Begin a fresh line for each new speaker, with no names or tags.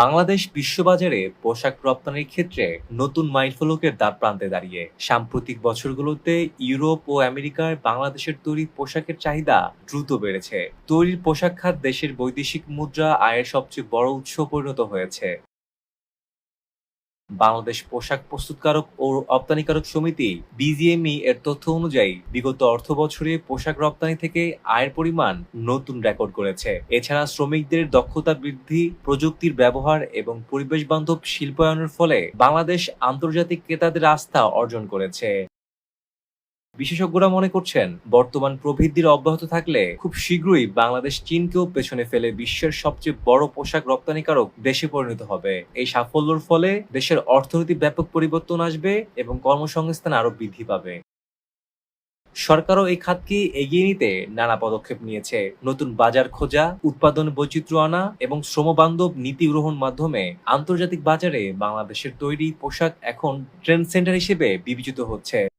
বাংলাদেশ বিশ্ববাজারে পোশাক রপ্তানির ক্ষেত্রে নতুন মাইলফলকের দ্বার প্রান্তে দাঁড়িয়ে সাম্প্রতিক বছরগুলোতে ইউরোপ ও আমেরিকার বাংলাদেশের তৈরি পোশাকের চাহিদা দ্রুত বেড়েছে তৈরির পোশাক খাত দেশের বৈদেশিক মুদ্রা আয়ের সবচেয়ে বড় উৎস পরিণত হয়েছে বাংলাদেশ পোশাক প্রস্তুতকারক ও রপ্তানিকারক সমিতি বিজিএমই এর তথ্য অনুযায়ী বিগত অর্থ বছরে পোশাক রপ্তানি থেকে আয়ের পরিমাণ নতুন রেকর্ড করেছে এছাড়া শ্রমিকদের দক্ষতা বৃদ্ধি প্রযুক্তির ব্যবহার এবং পরিবেশ বান্ধব শিল্পায়নের ফলে বাংলাদেশ আন্তর্জাতিক ক্রেতাদের আস্থা অর্জন করেছে বিশেষজ্ঞরা মনে করছেন বর্তমান প্রবৃদ্ধির অব্যাহত থাকলে খুব শীঘ্রই বাংলাদেশ চীনকেও পেছনে ফেলে বিশ্বের সবচেয়ে বড় পোশাক রপ্তানিকারক দেশে পরিণত হবে এই সাফল্যের ফলে দেশের অর্থনীতি ব্যাপক পরিবর্তন আসবে এবং কর্মসংস্থান আরও বৃদ্ধি পাবে সরকারও এই খাতকে এগিয়ে নিতে নানা পদক্ষেপ নিয়েছে নতুন বাজার খোঁজা উৎপাদন বৈচিত্র্য আনা এবং শ্রমবান্ধব নীতি গ্রহণ মাধ্যমে আন্তর্জাতিক বাজারে বাংলাদেশের তৈরি পোশাক এখন ট্রেন্ড সেন্টার হিসেবে
বিবেচিত হচ্ছে